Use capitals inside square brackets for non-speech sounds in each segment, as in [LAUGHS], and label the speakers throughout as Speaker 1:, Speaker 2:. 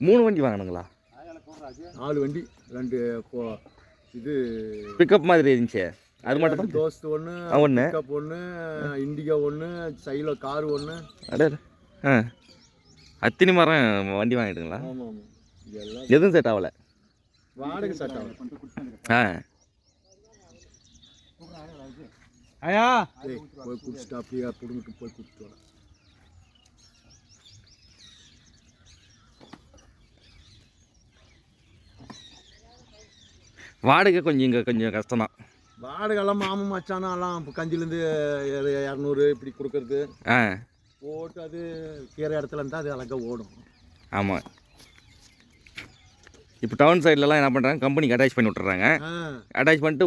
Speaker 1: மூணு வண்டி வாங்கினுங்களா
Speaker 2: நாலு வண்டி ரெண்டு இது
Speaker 1: பிக்கப் மாதிரி இருந்துச்சு. அது மட்டும் தான்?
Speaker 2: தோஸ்து ஒன்று
Speaker 1: ஒண்ணு.
Speaker 2: பிக்கப் ஒன்று இண்டிகா ஒன்று சைடில் கார் ஒன்று
Speaker 1: அடே ஆ. அத்தினி மரம் வண்டி வாங்கிட்டுங்களா? எதுவும் செட் ஆகலை.
Speaker 2: வாடகை சட்டம் ஆகும்
Speaker 1: ஆ.
Speaker 3: ஐயா
Speaker 2: போய் குடிச்சிட்டு அப்படியே போய் குடிச்சிட்டு
Speaker 1: வாடகை கொஞ்சம் இங்கே கொஞ்சம் கஷ்டம் தான்
Speaker 2: வாடகைலாம் மாமன் மச்சானா எல்லாம் இப்போ கஞ்சிலேருந்து இரநூறு இப்படி கொடுக்கறது.
Speaker 1: ஆ.
Speaker 2: போட்டு அது கீரை இடத்துல இருந்தால் அது அழகாக ஓடும்.
Speaker 1: ஆமாம் இப்போ டவுன் சைட்லலாம் என்ன பண்ணுறாங்க கம்பெனிக்கு அட்டாச் பண்ணி விட்டுறாங்க. அட்டாச் பண்ணிட்டு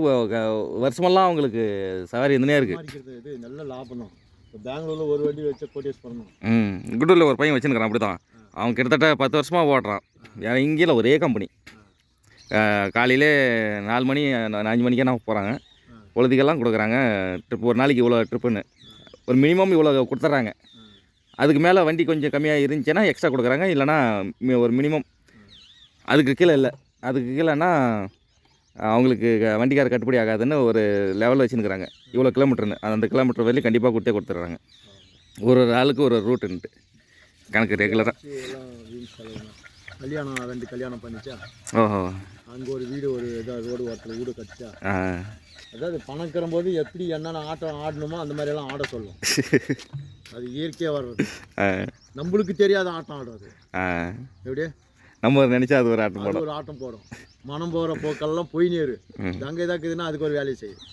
Speaker 1: வருஷமெல்லாம் அவங்களுக்கு சவாரி இருந்துனே இருக்குது
Speaker 2: இது நல்ல லாபம் இப்போ பெங்களூரில் ஒரு வண்டி வச்சு கோட்டேஸ் பண்ணணும்.
Speaker 1: ம். குட்டூரில் ஒரு பையன் வச்சுருக்கிறான் அப்படி தான் அவன் கிட்டத்தட்ட பத்து வருஷமாக ஓட்டுறான் வேற இங்கேயும் ஒரே கம்பெனி காலையிலே நாலு மணி அஞ்சு மணிக்கே நான் போகிறாங்க பொழுதுக்கெல்லாம் கொடுக்குறாங்க. ட்ரிப் ஒரு நாளைக்கு இவ்வளோ ட்ரிப்புன்னு. ஒரு மினிமம் இவ்வளோ கொடுத்துட்றாங்க. அதுக்கு மேலே வண்டி கொஞ்சம் கம்மியாக இருந்துச்சுன்னா எக்ஸ்ட்ரா கொடுக்குறாங்க. இல்லைன்னா மி- ஒரு மினிமம். அதுக்கு கீழே இல்லை. அதுக்கு கீழேன்னா அவங்களுக்கு வண்டிக்கார கட்டுப்படி ஆகாதுன்னு ஒரு லெவலில் வச்சுருக்குறாங்க இவ்வளோ கிலோமீட்டர்னு அந்த கிலோமீட்டர் வரையும் கண்டிப்பாக கொடுத்தே கொடுத்துட்றாங்க. ஒரு ஒரு ஆளுக்கு ஒரு ரூட்டுன்ட்டு. கணக்கு ரெகுலராக.
Speaker 2: கல்யாணம் ரெண்டு கல்யாணம் பண்ணிச்சா?
Speaker 1: ஓஹோ.
Speaker 2: அங்கே ஒரு வீடு ஒரு இதாக ரோடு ஓரத்தில் வீடு கட்டிச்சா. அதாவது பணக்கிற போது எப்படி என்னென்ன ஆட்டம் ஆடணுமோ அந்த மாதிரி எல்லாம் ஆட சொல்லும். [LAUGHS] அது இயற்கையாக வர்றது. நம்மளுக்கு தெரியாத ஆட்டம் ஆடுறது. எப்படி?
Speaker 1: நம்ம நினச்சா அது ஒரு ஆட்டம் போடும்.
Speaker 2: ஒரு ஆட்டம் போடும். மனம் போகிற போக்கெல்லாம் போய் நேரு.
Speaker 1: ம்.
Speaker 2: அங்கே இதாக்குதுன்னா அதுக்கு ஒரு வேலையை செய்யும்.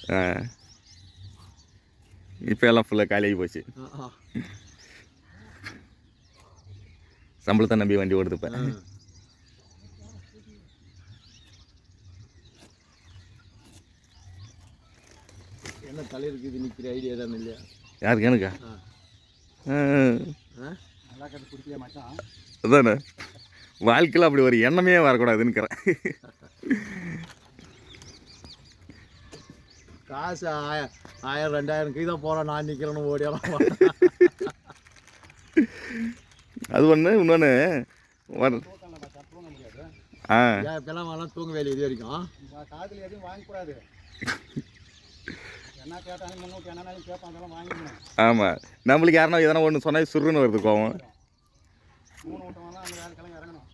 Speaker 1: இப்போ எல்லாம் ஃபுல்லாக காலியாகி போச்சு. சம்பளத்தை நம்பி வண்டி ஓடுது
Speaker 2: என்ன தலைவருக்கு இது நிற்கிற ஐடியா தானே இல்லையா?
Speaker 1: யாருக்கு எனக்கா? அதானே? வாழ்க்கையில் அப்படி ஒரு எண்ணமே வரக்கூடாதுன்னுக்கிறேன்.
Speaker 2: காசு ஆய ஆயிரம் ரெண்டாயிரம் கீழே போகிறோம் நான் நிற்கிறேன்னு ஓடியெல்லாம்
Speaker 1: அது ஒன்று இன்னொன்று வர ஆ.
Speaker 2: இப்பெல்லாம் தூங்க வேலை இது வரைக்கும்?
Speaker 3: காதில் எதுவும் வாங்கக்கூடாது. என்ன கேட்டாலும் முன்னூற்றி என்னன்னாலும் கேட்பான் அதெல்லாம் வாங்கிக்கணும்.
Speaker 1: ஆமாம் நம்மளுக்கு யாருன்னா எதனா ஒன்று சொன்னால் சுருன்னு வருது கோவம்.
Speaker 3: மூணு விட்டவங்களாம் அந்த வேலைக்கெல்லாம் இறங்கணும்.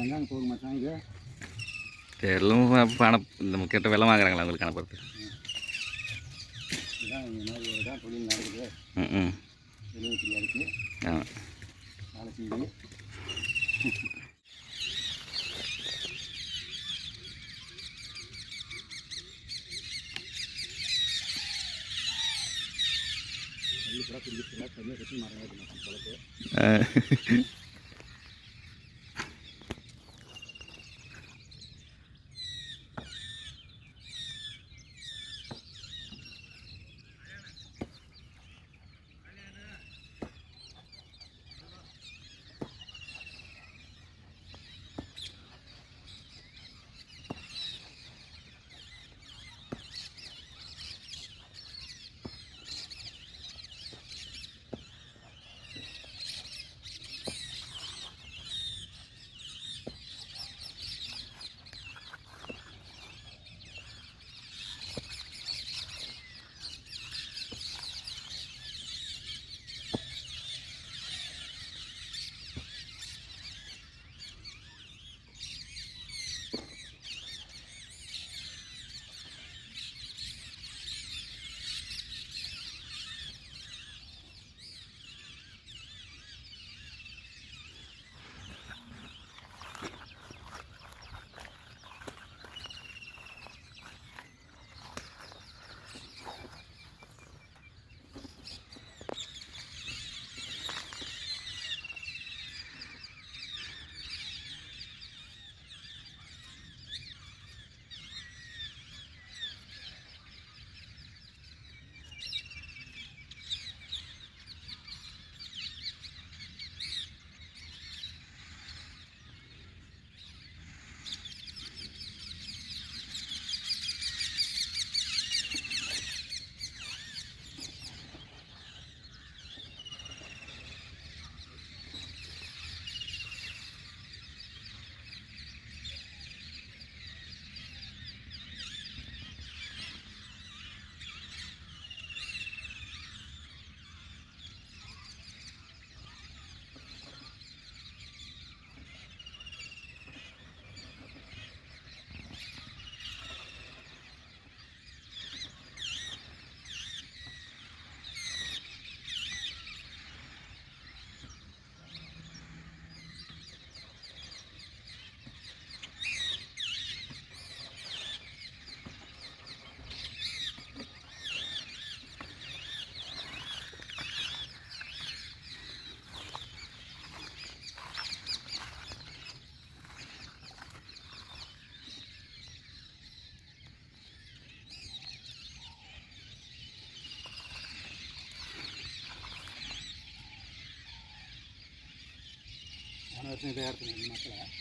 Speaker 3: தாங்க போகுது மச்சான் இது
Speaker 1: பணம் நம்ம கிட்ட வெள்ளம் வாங்குறாங்களா உங்களுக்கு அனுப்புறது
Speaker 3: இதுதான் இந்த மாதிரி தான் தொழில் நடக்குது.
Speaker 1: ம் ம்.
Speaker 3: எழுபத்தி அடிக்கு
Speaker 1: ஆ.
Speaker 3: வேலை செய்யுது கல்லு கூட குடிக்கிறதுல தண்ணியை கட்டி மரம் ஏற்றணும்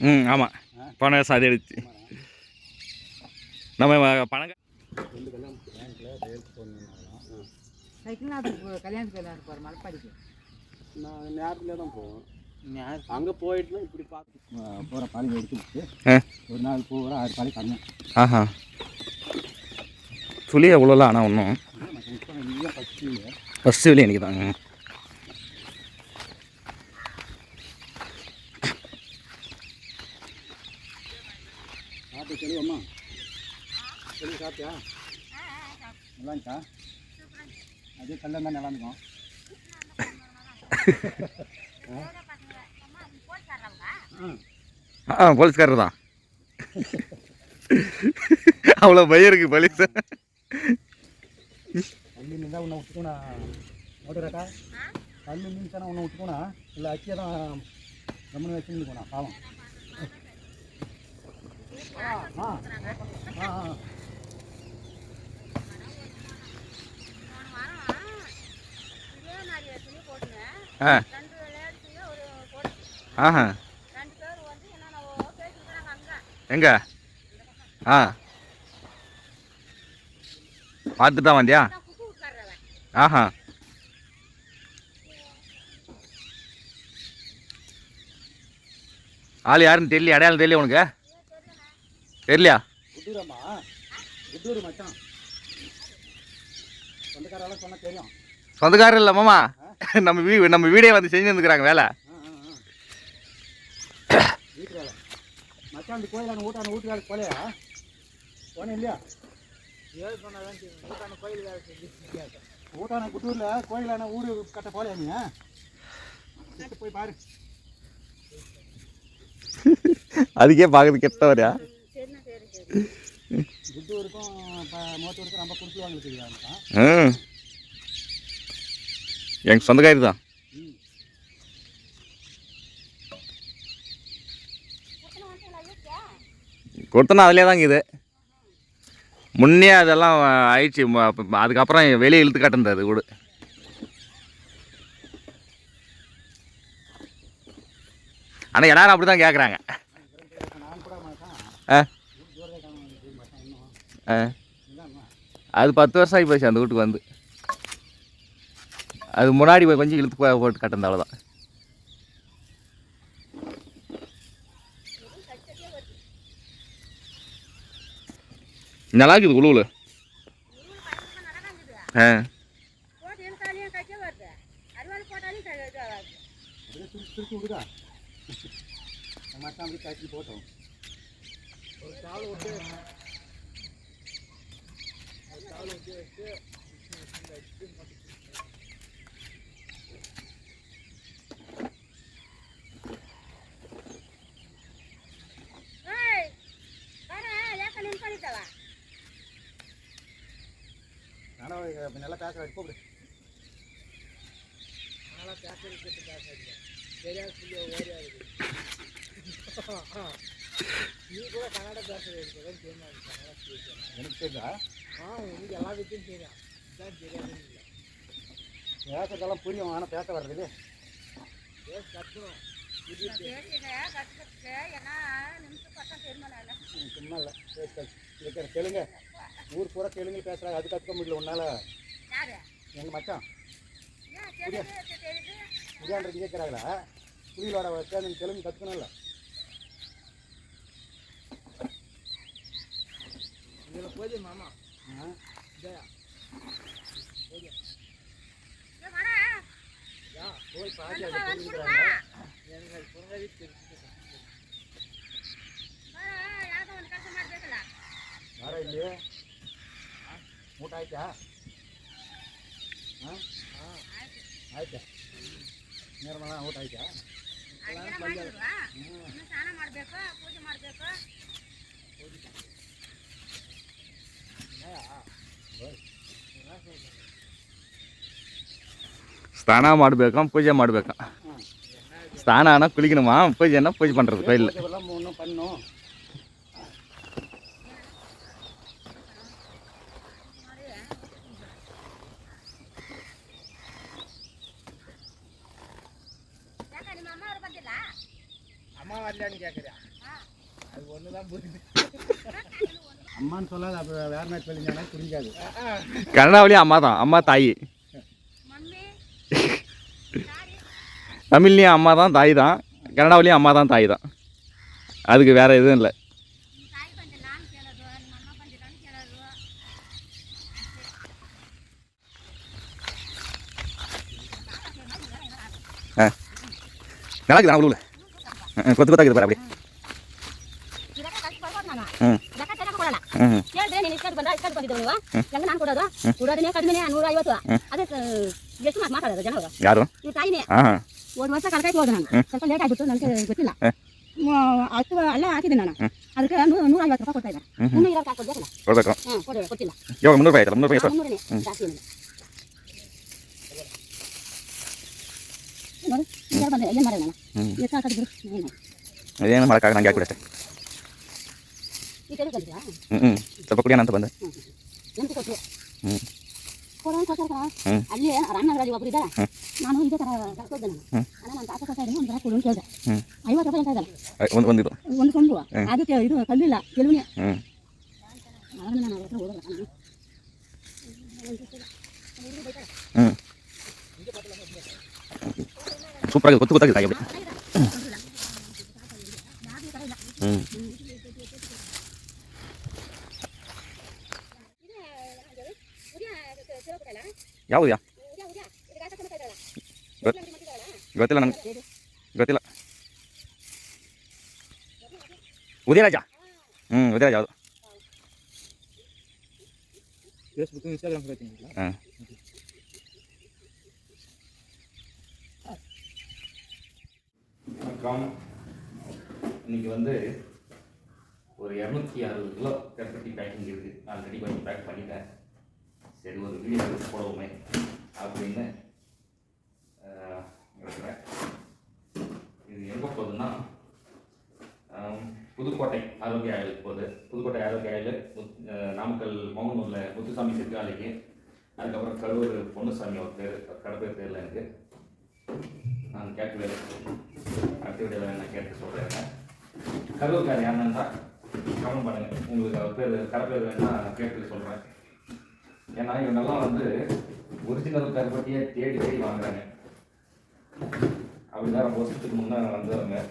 Speaker 1: ம் ஆமாம் போன வருஷம் அது எடுத்து நம்ம பணம்
Speaker 4: சைக்கிள்நாத்துக்கு கல்யாணத்துக்கு விளையாட போகிற மலைப்பாடிக்கு.
Speaker 3: நான் நேரத்தில் தான் போவேன். அங்கே போயிட்டு இப்படி பார்த்து போகிற பாலிங்க எடுத்து. ஒரு நாள் போகிற ஆறு பாலி கம்மியாக
Speaker 1: ஆஹா. சுழி எவ்வளோலாம் ஆனால் ஒன்றும்
Speaker 3: ஃபஸ்ட்டு
Speaker 1: ஃபஸ்ட்டு வெளியே எனக்கு தாங்க
Speaker 3: சாப்பிட்டு சொல்லுவோம்மா சொல்லி சாப்பிட்டியா? நல்லா இருக்கா அதே கல்யாணம் தான் நல்லா இருக்கும்
Speaker 1: ஆ போலீஸ்காரர் தான். அவ்வளோ பயம் இருக்கு போலீஸ்.
Speaker 3: தள்ளி நின்றா உன்னை விட்டுக்கோனா? ஓட்டுறாக்கா தள்ளி நின்றுச்சானா உன்னை விட்டுக்கோனா? இல்லை அச்சியை தான் கம்மனு வச்சுருந்து போனா பாவம் ஆ ஆ ஆ ஆ
Speaker 5: இதே மாதிரி துணி போட்டுங்க
Speaker 1: ஆ
Speaker 5: ரெண்டு லேடிஸுங்க ஒரு போட்டு
Speaker 1: ஆஹா. எங்க? ஆ. பார்த்துட்டு தான் வந்தியா? ஆஹா. ஆள் யாருன்னு தெரியல அடையாளம் தெரியல உனக்கு? தெரியலையா?
Speaker 3: குட்டூரம்மா குட்டூர் மச்சான். சொந்தக்காரெல்லாம் சொன்ன தெரியும்.
Speaker 1: சொந்தக்காரர் இல்லை மாமா. நம்ம வீ நம்ம வீடே வந்து செஞ்சு வந்துக்கிறாங்க வேலை.
Speaker 3: வீட்டு மச்சான் அந்த கோயிலான ஊட்டான வீட்டு வேலைக்கு போலையா போனேன் இல்லையா ஏழு சொன்னாதான் ஊட்டான கோயில் வேலை செஞ்சு ஊட்டான குட்டூரில் கோயிலான ஊடு கட்ட போலையா நீ
Speaker 1: அதுக்கே பார்க்குறது கெட்டவரையா எங்கள் சொந்தக்காரி தான். கொடுத்தனா அதிலே தாங்க இது முன்னே அதெல்லாம் ஆயிடுச்சு. அதுக்கப்புறம் வெளியே இழுத்து காட்டுந்தது அது கூட. ஆனால் எல்லாரும் அப்படி தான் கேட்குறாங்க ஆ. ஆ. அது பத்து வருஷம் ஆகி போச்சு அந்த வீட்டுக்கு வந்து. அது முன்னாடி போய் கொஞ்சம் இழுத்து போட்டு கட்டுந்த அவ்வளோதான் நல்லா இருக்குது உழுவுல ஆ.
Speaker 5: போட்டு
Speaker 3: ஆனால் இப்ப நல்லா பேச வச்சு கூப்பிடு எனக்கு தெரியுதா? பேசுறதெல்லாம் புரியும் ஆனால் பேச வர்றது இல்லையே
Speaker 5: பேசிக்க கற்றுக்கிறதுக்கு என்ன நிமிஷம் பட்டம் தெரியுமா இல்லை
Speaker 3: ம், சும்மா இல்லை. பேச இருக்கிற தெலுங்கு ஊர் பூரா தெலுங்கு பேசுகிறாங்க அது கற்றுக்க முடியல உன்னால். எங்கள் மச்சான்? புரியான்றது கேட்குறாங்களா புரியலோட சேர்ந்து தெலுங்கு கற்றுக்கணும்ல ஆ?
Speaker 5: ஏன் வர
Speaker 3: போய் பாட்டி
Speaker 5: வந்து
Speaker 3: அதை
Speaker 5: வந்து
Speaker 3: புரிஞ்சுக்கிறாங்க
Speaker 5: கொடுமா. வர
Speaker 3: இல்லையே மூட்டை ஆயிட்டா ಆ? ಆಯ್ತಾ ನಿರ್ಮಲ ಊಟ ಆಯ್ತಾ
Speaker 5: ಸ್ನಾನ ಮಾಡಬೇಕು ಪೂಜೆ ಮಾಡಬೇಕು
Speaker 1: ಸ್ನಾನ ಮಾಡಬೇಕಾ ಪೂಜೆ ಮಾಡಬೇಕಾ ಸ್ನಾನ ಕುಳಿಕணுமா ಪೂಜೆನ ಪೂಜೆ பண்ணுறது கோயிலில்
Speaker 2: அம்மா அம்மா வரலன்னு தான்
Speaker 1: அம்மா தான் அம்மா தாய். தமிழ்லையும் அம்மா தான் தாய் தான். கனடாவிலேயும் அம்மா தான் தாய் தான். அதுக்கு வேறு எதுவும் இல்லை.
Speaker 6: ನೆಳಾಗಿದೆ ನಾವು
Speaker 1: ಹ್ಞೂ
Speaker 6: ಗೊತ್ತು ಗೊತ್ತಾಗಿದೆ ಬರ ಬಿಡಿ. ನೀನು ನಾನು ನೂರ ಐವತ್ತು ಅದೇ ಎಷ್ಟು ಮಾತು ಮಾತಾಡೋದು ಜನ
Speaker 1: ಯಾರು?
Speaker 6: ನೀವು ತಾಯಿನೇ ಒಂದು ವರ್ಷ ಕಳ್ಕಾಯ್ತು ಹೋದ ನಾನು ಸ್ವಲ್ಪ ಲೇಟ್ ಆಗಿತ್ತು ನನಗೆ ಗೊತ್ತಿಲ್ಲ ಅಷ್ಟು ಅಲ್ಲ ಹಾಕಿದ್ದೆ ನಾನು ಅದಕ್ಕೆ ನೂರ ಐವತ್ತು ರೂಪಾಯಿ ಕೊಡ್ತಾ
Speaker 1: ಇದ್ದಾರೆ
Speaker 6: ಇನ್ನೂ ಇರೋಕ್ಕೆ ಕೊಟ್ಟಿಲ್ಲ
Speaker 1: ಮುನ್ನೂರು ರೂಪಾಯಿ ಆಯ್ತಲ್ಲ ಮುನ್ನೂರು ರೂಪಾಯಿ
Speaker 6: ಜಾಸ್ತಿ ನೋಡಿ ಈಗ ಬಂದೆ ಏನು ಮಾಡೋಣ
Speaker 1: ಹ್ಮ್.
Speaker 6: ಎಷ್ಟು ಹಾಕಿದ್ರು ಏನು
Speaker 1: ಅದೇನು ಮಾಡೋಕ್ಕಾಗ ನಂಗೆ ಹಾಕಿ ಅಷ್ಟೇ
Speaker 6: ಈ
Speaker 1: ಹ್ಞೂ ಹ್ಞೂ ಸ್ವಲ್ಪ ಕುಡಿಯೋಣ ಅಂತ ಬಂದೆ.
Speaker 6: ಎಂತ
Speaker 1: ಹ್ಮ್.
Speaker 6: ಕೊಡೋಣ
Speaker 1: ಹ್ಮ್.
Speaker 6: ಅಲ್ಲಿ ರಾಮನಗರಲ್ಲಿ ಒಬ್ರು ಇದ್ದಾರೆ. ನಾನು ಇದೇ ಥರ ಕಳ್ಕೊದ್ದೆ ನಾನು.
Speaker 1: ಹ್ಮ್.
Speaker 6: ಅಣ್ಣ ನಾನು ತಾತ ಕೊಡ್ತಾ ಇದ್ದೀನಿ ಒಂದು ಬರ ಕೊಡು ಅಂತ ಕೇಳಿದೆ
Speaker 1: ಹ್ಮ್.
Speaker 6: ಐವತ್ತು ರೂಪಾಯಿ ಅಂತ
Speaker 1: ಒಂದು
Speaker 6: ಒಂದು ಅದಕ್ಕೆ ಇದು ಕಲ್ಲಿಲ್ಲ ಕೆಲವನೇ
Speaker 1: ಹ್ಞೂ
Speaker 6: ನಾನು ಅವ್ರ ಹತ್ರ ಹೋಗಲ್ಲ ನಾನು.
Speaker 1: ಹ್ಞೂ ಸೂಪರಾಗಿ ಕೊತ್ತು ಗೊತ್ತಾಗಿದೆ ತಾಯಿ அப்படி ಹ್ಞೂ ಯಾವುದು ಯಾ ಗೊತ್ತಿಲ್ಲ ನನಗೆ ಗೊತ್ತಿಲ್ಲ உதயராஜா ம் உதயராஜா அது.
Speaker 3: ஃபேஸ்புக்கு இன்ஸ்டாகிராம் வச்சுங்களா
Speaker 1: வணக்கம். இன்னைக்கு வந்து ஒரு இரநூத்தி அறுபது கிலோ கருப்பட்டி பேக்கிங் இருக்குது நான் ரெடி பண்ணி பேக் பண்ணிட்டேன். சரி ஒரு வீடியோ எடுத்து போடுவோமே அப்படின்னு இருக்கிறேன். இது எங்கே போகுதுன்னா புதுக்கோட்டை ஆரோக்கிய ஆயுளுக்கு போகுது. புதுக்கோட்டை ஆரோக்கிய ஆயுள் நாமக்கல் மௌனூரில் முத்துசாமி செட்டியாலைக்கு அதுக்கப்புறம் கரூர் பொன்னுசாமி ஒரு பேர் கடப்பேர் பேரில் இருக்குது நான் கேட்கவே அடுத்த வீடியோவில் நான் கேட்டு சொல்கிறேன் கரூர்கார் யாருன்னா கமெண்ட் பண்ணுங்கள் உங்களுக்கு அவர் பேர் கரப்பேர் வேணா நான் கேட்டு சொல்கிறேன் ஏன்னா இவங்கெல்லாம் வந்து ஒரிஜினல் கருப்பட்டியை தேடி தேடி வாங்குறாங்க. அப்படிதான் ரொம்ப வருஷத்துக்கு முன்னே வந்தவங்க.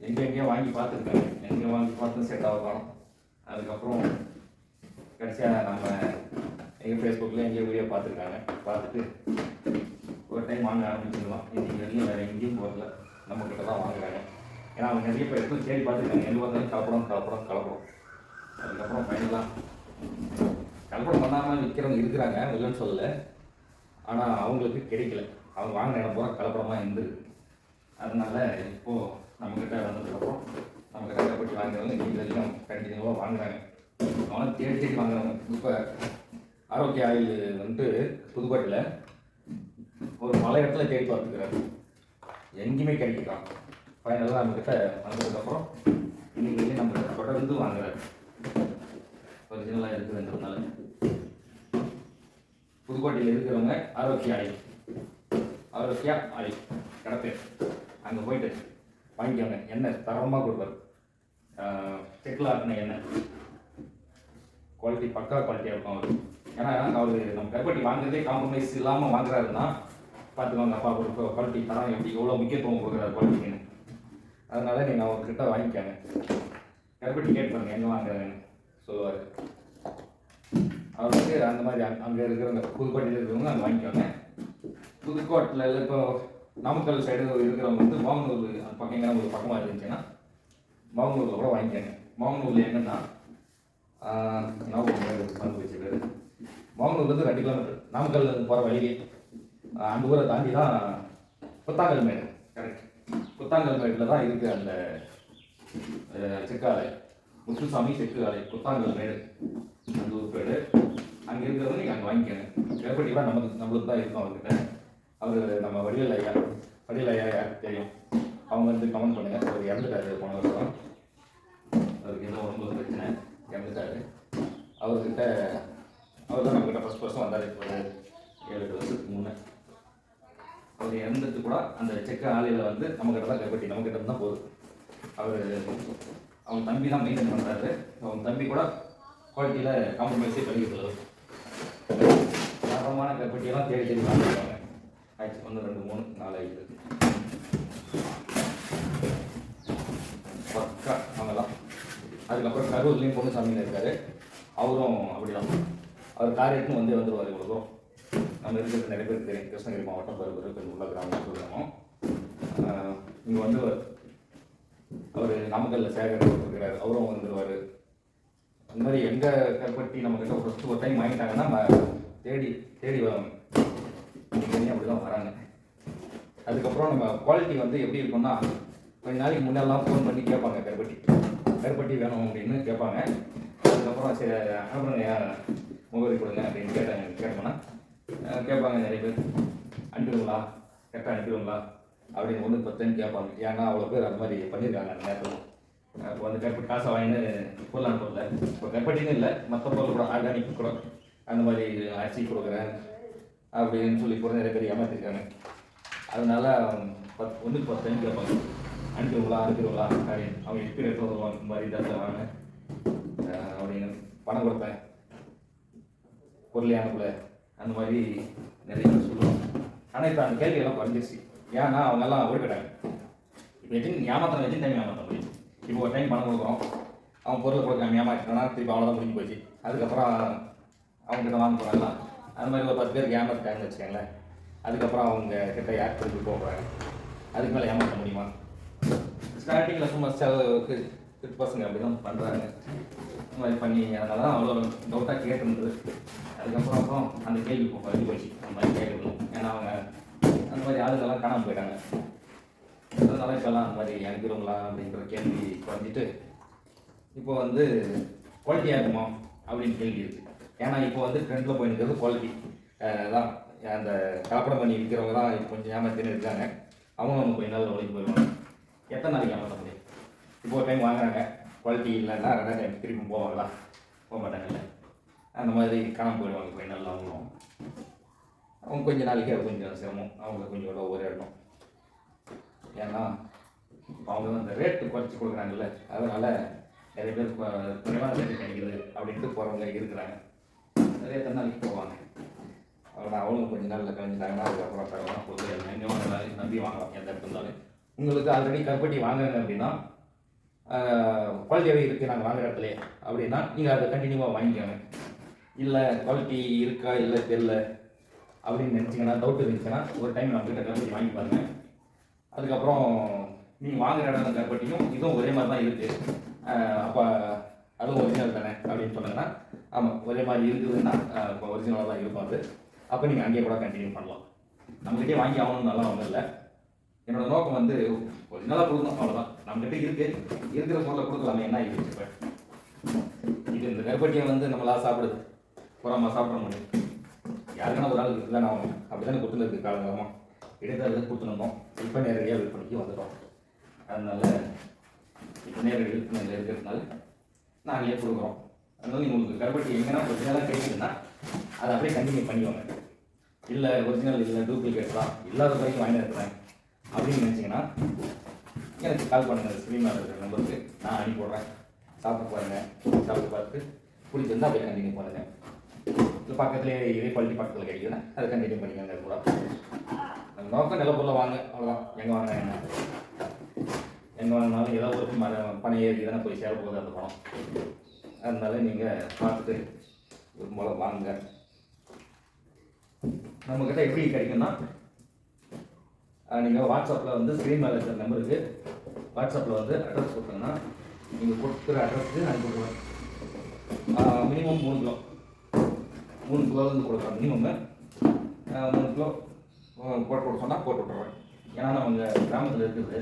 Speaker 1: எங்கெங்கேயோ வாங்கி பார்த்துருக்காங்க. எங்கே வாங்கி பார்த்து செட் ஆகலாம் அதுக்கப்புறம் கடைசியாக நம்ம எங்கள் ஃபேஸ்புக்கில் எங்கேயோ வீடியோ பார்த்துருக்காங்க. பார்த்துட்டு ஒரு டைம் வாங்க ஆரம்பிச்சிடலாம். இன்றைக்கி வெளியே வேறு எங்கேயும் போகல. நம்ம கிட்ட தான் வாங்குறாங்க. ஏன்னா அவங்க நிறைய பேர் எடுத்து தேடி பார்த்துருக்காங்க. எங்கே வந்தாலும் கலப்படம் கலப்படம் கலப்படம். அதுக்கப்புறம் ஃபைனலாக கலப்படம் பண்ணாமல் விற்கிறவங்க இருக்கிறாங்க இல்லைன்னு சொல்லலை. ஆனால் அவங்களுக்கு கிடைக்கல. அவங்க வாங்கின இடம் பூரா கலப்படமாக இருந்திருக்கு அதனால இப்போது நம்மக்கிட்ட வந்ததுக்கப்புறம் நம்ம கஷ்டப்பட்டு வாங்குறவங்க இதெல்லாம் கண்டினியூவாக வாங்குறாங்க. அவனை தேடி தேடி வாங்குறவங்க இப்போ ஆரோக்கிய ஆயில் வந்துட்டு புதுக்கோட்டையில் ஒரு மலை இடத்துல தேடி பார்த்துக்கிறாரு. எங்கேயுமே கிடைக்கலாம் ஃபைனலாக நம்மக்கிட்ட வந்ததுக்கப்புறம் இன்னைக்கு வந்து நம்ம தொடர்ந்து வாங்குறாரு. ஒரிஜினலாக இருக்குதுன்றதுனால புதுக்கோட்டையில் இருக்கிறவங்க ஆரோக்கிய ஆயில் ஆரோக்கியா ஆயில் கிடப்பேன் அங்கே போயிட்டு வாங்கிக்கோங்க. எண்ணெய் தரமாக கொடுப்பாரு. செக்கில் ஆட்டின எண்ணெய். குவாலிட்டி பக்கா குவாலிட்டியாக இருக்கும் அவர். ஏன்னா அவர் நம்ம கருப்பட்டி வாங்குறதே காம்ப்ரமைஸ் இல்லாமல் வாங்குறாருன்னா பார்த்துக்கோங்க அப்பா கொடுக்க குவாலிட்டி தரம் எப்படி எவ்வளோ முக்கியத்துவம் கொடுக்குறாரு குவாலிட்டின்னு அதனால நீங்கள் அவர்கிட்ட வாங்கிக்காங்க. கருப்பட்டி கேட்டு பண்ணுங்க எங்கே வாங்குறேன்னு சொல்லுவார் அவர் வந்து அந்த மாதிரி அங்கே இருக்கிறவங்க புதுக்கோட்டையில் இருக்கிறவங்க அங்கே வாங்கிக்கோங்க. புதுக்கோட்டையில் இப்போ நாமக்கல் சைடு இருக்கிறவங்க வந்து மாமனூர் அந்த பக்கம் எங்கே ஒரு பக்கமாக இருந்துச்சுன்னா மாமனூரில் கூட வாங்கிக்கோங்க. மாமனூரில் என்னென்னா நாமக்கல் வந்து வச்சுருக்காரு. மாமனூர்லேருந்து ரெண்டு கிலோமீட்டர் நாமக்கல் போகிற வழியே அந்த ஊரை தாண்டி தான் புத்தாங்கல் மேடு கரெக்ட் புத்தாங்கல் மேடில் தான் இருக்குது அந்த செக்காலை. முத்துசாமி செக்கு ஆலை புத்தாங்கல் மேடு அந்த ஊர் பேர். அங்கே இருக்கிறவங்க நீங்கள் அங்கே வாங்கிக்கணும் கருப்பட்டிலாம் நமக்கு நம்மளுக்கு தான் இருக்கும் அவர்கிட்ட. அவர் நம்ம வடிவேல் ஐயா வடிவேல் ஐயா யாருக்கு தெரியும் அவங்க வந்து கமெண்ட் பண்ணுங்கள் அவர் இறந்துட்டாரு போன வருஷம். அவருக்கு ஏதோ உடம்பு பிரச்சனை? இறந்துட்டாரு. அவர்கிட்ட அவர் தான் நம்மகிட்ட ஃபஸ்ட் ஃபஸ்ட்டு வந்தார் இப்போ ஏழு எட்டு வருஷத்துக்கு முன்னே. அவர் இறந்துட்டு கூட அந்த செக்க ஆலையில் வந்து நம்மக்கிட்ட தான் கைப்பற்றி நம்மக்கிட்ட தான் போகுது. அவர் அவங்க தம்பி தான் மெயின்டைன் பண்ணுறாரு அவங்க தம்பி கூட குவாலிட்டியில் காம்ப்ரமைஸே பண்ணிக்கிட்டு தரமான கைப்பற்றியெல்லாம் தேடி தேடி வாங்கிடுவாங்க ஆயிடுச்சு ஒன்று ரெண்டு மூணு நாலு ஐந்து. பக்கா அவங்கெல்லாம். அதுக்கப்புறம் கரூர்லேயும் பொண்ணுசாமியில் இருக்கார். அவரும் அப்படிதான். அவர் காரியத்துக்கும் வந்தே வந்துடுவார் இவ்வளோ தூரம். நம்ம இருக்கிறது நிறைய பேருக்கு தெரியும் கிருஷ்ணகிரி மாவட்டம் பருவூர் உள்ள கிராமம் கிராமம் இங்கே வந்து அவர் நாமக்கல்ல சேகர் இருக்கிறார். அவரும் வந்துடுவார் அந்த மாதிரி எங்கே கற்பட்டி நம்மக்கிட்ட ஒரு ஃபஸ்ட்டு ஒரு டைம் வாங்கிட்டாங்கன்னா நம்ம தேடி தேடி வரோம். இன்னைக்கு அப்படி தான் வராங்க. அதுக்கப்புறம் நம்ம குவாலிட்டி வந்து எப்படி இருக்கும்னா கொஞ்ச நாளைக்கு முன்னெல்லாம் ஃபோன் பண்ணி கேட்பாங்க கருப்பட்டி கருப்பட்டி வேணும் அப்படின்னு கேட்பாங்க. அதுக்கப்புறம் சரி அனுப்புங்க முகவரி கொடுங்க அப்படின்னு கேட்டாங்க கேட்டோம்னா கேட்பாங்க நிறைய பேர். அனுப்பிடுங்களா? கரெக்டாக அனுப்பிடுங்களா? அப்படின்னு ஒன்று பத்துன்னு கேட்பாங்க. ஏன்னா அவ்வளோ பேர் அந்த மாதிரி பண்ணியிருக்காங்க அந்த நேரத்தில். இப்போ வந்து கருப்பட்டி காசை வாங்கின்னு பொருள் அனுப்பல இப்போ கற்பட்டின்னு இல்லை மற்ற பொருள் கூட ஆர்கானிக் கூட அந்த மாதிரி அரிசி கொடுக்குறேன் அப்படின்னு சொல்லி கூட நிறைய பேர் ஏமாத்திருக்காங்க. அதனால பத்து ஒன்றுக்கு பத்து டைம் கேட்பாங்க. அனுப்பிடுங்களா? அனுப்பிடுங்களா? அப்படின்னு. அவங்க எப்படி எடுத்து வருவாங்க? இந்த மாதிரி இதில் வாங்க. அப்படின்னு பணம் கொடுப்பேன் பொருளை அனுப்பல. அந்த மாதிரி நிறைய பேர் சொல்லுவாங்க. ஆனால் இப்போ அந்த கேள்வியெல்லாம் குறைஞ்சிருச்சு. ஏன்னா அவங்கெல்லாம் ஓடிக்கிட்டாங்க இப்போ எத்தனை ஏமாத்திரம் எத்தனை டைம் ஏமாத்த முடியும். இப்போ ஒரு டைம் பணம் கொடுக்குறோம். அவன் பொருளை கொடுக்காம ஏமாற்றினா திருப்பி அவ்வளோதான் முடிஞ்சு போச்சு. அதுக்கப்புறம் அவங்க கிட்ட வாங்க போகிறாங்களா அந்த மாதிரி ஒரு பத்து பேருக்கு ஏமாத்திட்டாங்கன்னு வச்சுக்கோங்களேன். அதுக்கப்புறம் அவங்க கிட்ட யார் திருப்பி போகிறாங்க அதுக்கு மேலே ஏமாற்ற முடியுமா? ஸ்டார்டிங்கில் சும்மா செலவுக்கு பசங்க அப்படி தான் பண்ணுறாங்க இந்த மாதிரி பண்ணி அதனால தான் அவ்வளோ டவுட்டாக கேட்டிருந்தது. அதுக்கப்புறம் அப்புறம் அந்த கேள்வி இப்போ பதிவு போச்சு. அந்த மாதிரி கேட்கணும் ஏன்னா அவங்க அந்த மாதிரி ஆளுங்கள்லாம் காணாமல் போயிட்டாங்க. அதனால இப்போல்லாம் அந்த மாதிரி அனுப்பிடுங்களா அப்படின்ற கேள்வி குறைஞ்சிட்டு இப்போ வந்து குவாலிட்டியாக இருக்குமா அப்படின்னு கேள்வி இருக்குது ஏன்னா இப்போ வந்து ட்ரெண்டில் போயிருக்கிறது குவாலிட்டி தான் அந்த கலப்படம் பண்ணி விற்கிறவங்க தான் கொஞ்சம் ஏமாத்தின்னு இருக்காங்க. அவங்க அவங்க கொஞ்சம் நாள் உழைப்பு போயிடுவாங்க எத்தனை நாளைக்கு ஏமாற்ற முடியும்? இப்போ ஒரு டைம் வாங்குறாங்க. குவாலிட்டி இல்லைன்னா ரெண்டாவது டைம் திரும்பி போவாங்களா? போக மாட்டாங்கல்ல. அந்த மாதிரி காணாமல் போயிடுவாங்க கொஞ்சம் நல்லா அவங்களும் அவங்க கொஞ்சம் நாளைக்கு அது கொஞ்சம் சிரமம். அவங்க கொஞ்சம் கூட ஒரே ஏன்னா அவங்க அந்த ரேட்டு குறைச்சி கொடுக்குறாங்கல்ல. அதனால் நிறைய பேர் கு- குறைவான ரேட்டு கிடைக்குது அப்படின்ட்டு போகிறவங்க இருக்கிறாங்க. நிறைய நாளைக்கு போவாங்க. அவ்வளோ அவங்களும் கொஞ்ச நாளில் கழிஞ்சிட்டாங்கன்னா அதுக்கப்புறம் தரலாம் பொருள் எங்கே வாங்கினாலும் நம்பி வாங்கலாம். எந்த இடத்துல இருந்தாலும். உங்களுக்கு ஆல்ரெடி கருப்பட்டி வாங்குறாங்க அப்படின்னா குவாலிட்டியாகவே இருக்குது நாங்கள் வாங்குற இடத்துல. அப்படின்னா நீங்கள் அதை கண்டினியூவாக வாங்கிக்கோங்க. இல்லை குவாலிட்டி இருக்கா இல்லை தெரில அப்படின்னு நினச்சிங்கன்னா டவுட் இருந்துச்சுன்னா ஒரு டைம் நம்மகிட்ட கம்பெனி வாங்கி பாருங்க. அதுக்கப்புறம் நீங்கள் வாங்குற இடம் கம்பெனியும் இதுவும் ஒரே மாதிரி தான் இருக்குது அப்போ அதுவும் ஒரிஜினல் தானே அப்படின்னு சொன்னாங்கன்னா ஆமாம் ஒரே மாதிரி இருக்குதுன்னா இப்போ ஒரிஜினலாக தான் இருக்கும் அது. அப்போ நீங்கள் அங்கேயே கூட கண்டினியூ பண்ணலாம். நம்மகிட்டே வாங்கி ஆகணும்னாலாம் ஒன்றும் இல்லை. என்னோடய நோக்கம் வந்து ஒரிஜினலாக கொடுக்கணும் அவ்வளோதான் நம்மகிட்ட இருக்கு. இருக்கிற பொருளை கொடுக்கலாமே என்ன ஆகிடுச்சு இப்போ? இது இந்த கருப்பட்டியை வந்து நம்மளா சாப்பிடுது. புறமா சாப்பிட முடியும். யாருக்கான ஒரு ஆளுக்கு இதுதான் நான் அப்படி தானே கொடுத்துருக்கு காலங்காலமாக இடைத்தரகத்துக்கு கொடுத்துருந்தோம் இப்போ நேரடியாக விற்பனைக்கு வந்துட்டோம். அதனால இப்போ நேரடி விற்பனையில் இருக்கிறதுனால நாங்களே கொடுக்குறோம். அதனால நீங்கள் உங்களுக்கு கருப்பட்டி எங்கன்னா ஒரிஜினலாக கிடைக்குதுன்னா அதை அப்படியே கண்டினியூ பண்ணிக்கோங்க. இல்லை ஒரிஜினல் இல்லை டூப்ளிகேட் தான். இல்லாத வரைக்கும் வாங்கி இருக்கிறேன். அப்படின்னு நினச்சிங்கன்னா எனக்கு கால் பண்ணுங்கள் ஸ்க்ரீனில் இருக்கிற நம்பருக்கு நான் அனுப்பி விட்றேன் சாப்பிட்டு பாருங்கள் சாப்பிட்டு பார்த்து பிடிச்சிருந்தா அப்படியே கண்டினியூ பண்ணுங்கள் பக்கத்துலேயே இதே குவாலிட்டி பக்கத்தில் கிடைக்குதுன்னா அதை கண்டினியூ பண்ணிக்கோங்க கூட. நம்ம நோக்கம் நல்ல பொருளை வாங்க அவ்வளோதான் எங்கே வாங்க என்ன? எங்கே வாங்கினாலும் ஏதோ ஒரு மர பணம் ஏறி தானே போய் சேர போகுது அந்த பணம். அதனால நீங்கள் பார்த்துட்டு ஒரு மூலம் வாங்க. நம்மக்கிட்ட எப்படி கிடைக்கும்னா நீங்கள் வாட்ஸ்அப்பில் வந்து ஸ்க்ரீன் மேலே இருக்கிற நம்பருக்கு வாட்ஸ்அப்பில் வந்து அட்ரஸ் கொடுத்தீங்கன்னா நீங்கள் கொடுக்குற அட்ரஸ்க்கு நான் கொடுக்குறேன் மினிமம் மூணு கிலோ. மூணு கிலோலேருந்து கொடுக்குறேன் மினிமம் மூணு கிலோ போட்டு விட சொன்னால் போட்டு விட்ருவேன் ஏன்னா நம்ம கிராமத்தில் இருக்குது.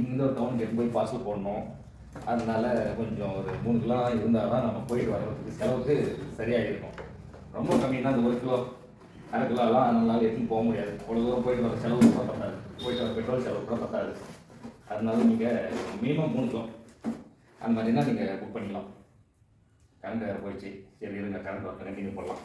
Speaker 1: இங்கே ஒரு டவுனுக்கு எடுத்து போய் பார்சல் போடணும். அதனால கொஞ்சம் ஒரு மூணு கிலோ இருந்தால் தான் நம்ம போயிட்டு வர்றதுக்கு செலவுக்கு சரியாக இருக்கும் ரொம்ப கம்மினா அந்த ஒரு கிலோ அரை கிலோலாம் நம்மளால எடுத்துன்னு போக முடியாது. அவ்வளோ தூரம் போயிட்டு வர செலவு கூட போயிட்டு வர பெட்ரோல் செலவு கூட பத்தாது. அதனால நீங்கள் மினிமம் மூணு கிலோ. அந்த மாதிரினா நீங்கள் புக் பண்ணிக்கலாம். கரண்ட் போயிடுச்சு. சரி இருங்க கரண்ட் ஒர்க் கண்டினியூ பண்ணலாம்